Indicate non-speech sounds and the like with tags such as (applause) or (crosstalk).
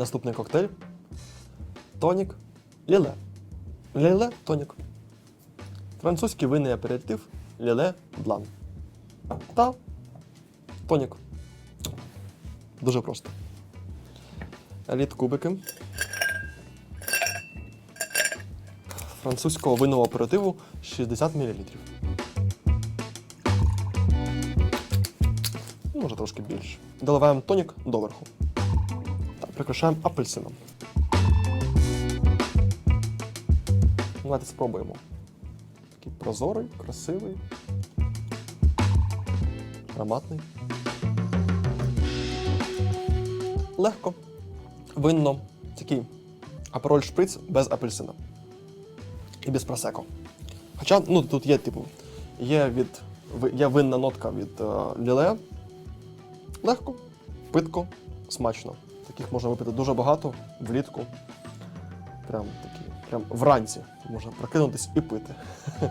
Наступний коктейль. Тонік. Ліле. Ліле тонік. Французький винний аперитив Ліле Блан. Та тонік. Дуже просто. Еліт кубики. Французького винного аперитиву 60 мл. Може трошки більше. Доливаємо тонік доверху. Прикрашаємо апельсином. Давайте спробуємо. Такий прозорий, красивий, ароматний. Легко, винно, такий апероль шприц без апельсина. І без просеко. Хоча, ну, тут є, типу, є від. Є винна нотка від е, ліле. Легко, питко, смачно. Таких можна випити дуже багато влітку. Прям такі, прям вранці можна прокинутись і пити. (laughs)